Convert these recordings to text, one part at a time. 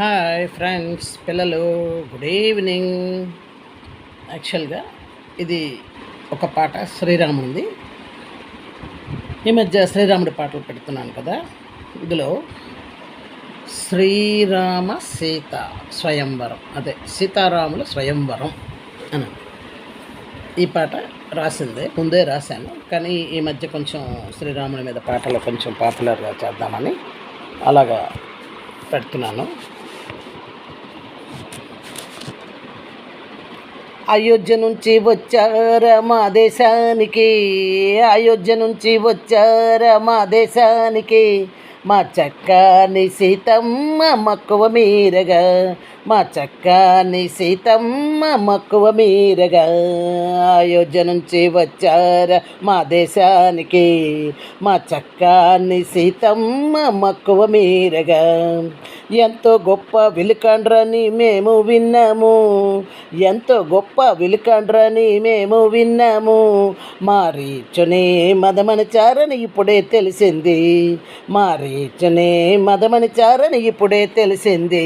Hi friends పిల్లలు good evening యాక్చువల్గా ఇది ఒక పాట శ్రీరాముడిది ఈ మధ్య శ్రీరాముడి పాటలు పెడుతున్నాను కదా. ఇందులో శ్రీరామ సీత స్వయంవరం. అదే సీతారాముల స్వయంవరం అని. ఈ పాట రాసిందే ముందే రాశాను. కానీ ఈ మధ్య కొంచెం శ్రీరాముడి మీద పాటలు కొంచెం పాపులర్గా చేద్దామని అలాగా పెడుతున్నాను. అయోధ్య నుంచి వచ్చారా మా దేశానికి? అయోధ్య నుంచి వచ్చారా మా దేశానికి? మా చక్కని సీతమ్మ మక్కువ మీరగా. మా చక్కని సీతమ్మ మక్కువ మీరగా. అయోధ్య నుంచి వచ్చారా మా దేశానికి? మా చక్కని సీతమ్మ మక్కువ మీరగా. ఎంతో గొప్ప విలుకండ్రని మేము విన్నాము. ఎంతో గొప్ప విలుకండ్రని మేము విన్నాము. మారీచునే మదమణిచారని ఇప్పుడే తెలిసింది. మారీచునే మదమణిచారని ఇప్పుడే తెలిసింది.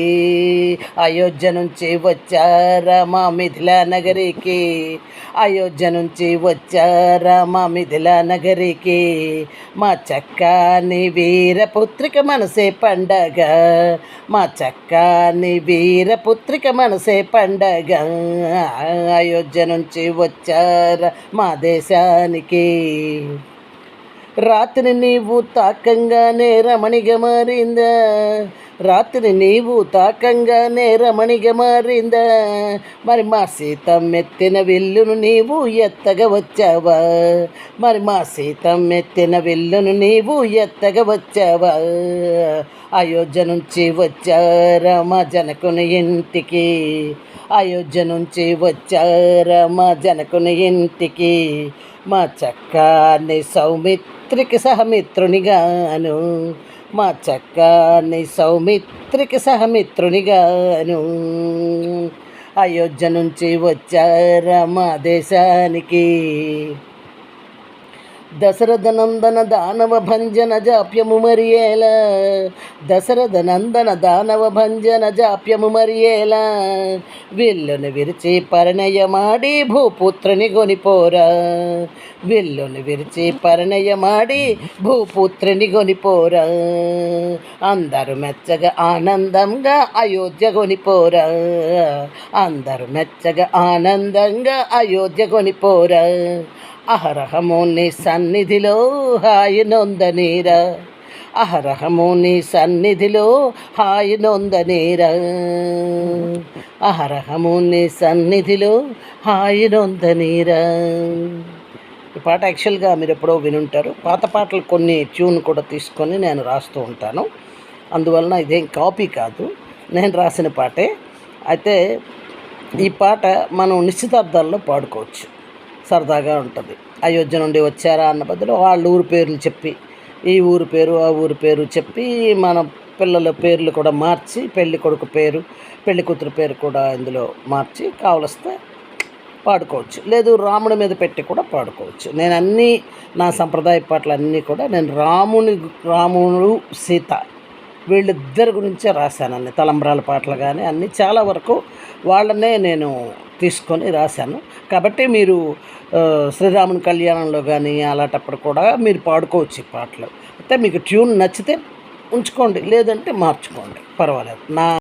అయోధ్య నుంచి వచ్చారా మా మిథిలా నగరికి? అయోధ్య నుంచి వచ్చారా మా మిథిలా నగరికి? మా చక్కని వీరపుత్రిక మనసే పండగ. మా చక్కని వీరపుత్రిక మనసే పండగ. అయోధ్య నుంచి వచ్చారా మా దేశానికి? రాత్రి నీవు తాకంగానే రమణిగా మారిందా? రాత్రి నీవు తాకంగానే రమణిగా మారిందా. మరి మా సీతం ఎత్తిన విల్లును నీవు ఎత్తగా వచ్చావా? మరి మా సీతం ఎత్తిన విల్లును నీవు ఎత్తగా వచ్చావా? అయోధ్య నుంచి వచ్చారా మా జనకుని ఇంటికి? అయోధ్య నుంచి వచ్చారా మా జనకుని ఇంటికి? మా చక్కాన్ని సౌమిత్రికి సహమిత్రునిగాను. మా చక్కని సౌమిత్రికి సహమిత్రునిగాను అయోధ్య నుంచి వచ్చారా మా దేశానికి? దశరథ నందన దానవ భంజన జాప్యము మరియేలా దశరథ నందన దానవ భంజన జాప్యము మరియేలా విల్లును విరిచి పరిణయమాడి భూపుత్రుని గొనిపోరా? విల్లును విరిచి పరిణయమాడి భూపుత్రుని గొనిపోరా? అందరు మెచ్చగా ఆనందంగా అయోధ్య కొనిపోరా అందరు మెచ్చగా ఆనందంగా అయోధ్య కొనిపోరా అహరహము నీ సన్నిధిలో హాయి నొందనీరా అహరహము నీ సన్నిధిలో హాయి నొందనీరా అహరహము నీ సన్నిధిలో హాయి నొందనీరా ఈ పాట యాక్చువల్గా మీరు ఎప్పుడో వినుంటారు. పాత పాటలు కొన్ని ట్యూన్ కూడా తీసుకొని నేను రాస్తూ ఉంటాను. అందువలన ఇదేం కాపీ కాదు. నేను రాసిన పాటే. అయితే ఈ పాట మనం నిశ్చితార్థాల్లో పాడుకోవచ్చు. సరదాగా ఉంటుంది. అయోధ్య నుండి వచ్చారా అన్న బదులు వాళ్ళ ఊరి పేర్లు చెప్పి ఈ ఊరి పేరు ఆ ఊరి పేరు చెప్పి మన పిల్లల పేర్లు కూడా మార్చి పెళ్ళి కొడుకు పేరు పెళ్ళి కూతురు పేరు కూడా ఇందులో మార్చి కావలిస్తే పాడుకోవచ్చు. లేదు రాముడి మీద పెట్టి కూడా పాడుకోవచ్చు. నేను అన్నీ నా సంప్రదాయ పాటలు అన్నీ కూడా నేను రాముని రాముడు సీత వీళ్ళిద్దరి గురించే రాశాను అన్ని. తలంబ్రాల పాటలు కానీ అన్నీ చాలా వరకు వాళ్ళనే నేను తీసుకొని రాశాను. కాబట్టి మీరు శ్రీరాముని కళ్యాణంలో కానీ అలాంటప్పుడు కూడా మీరు పాడుకోవచ్చు ఈ పాటలు. అయితే మీకు ట్యూన్ నచ్చితే ఉంచుకోండి లేదంటే మార్చుకోండి. పర్వాలేదు. నా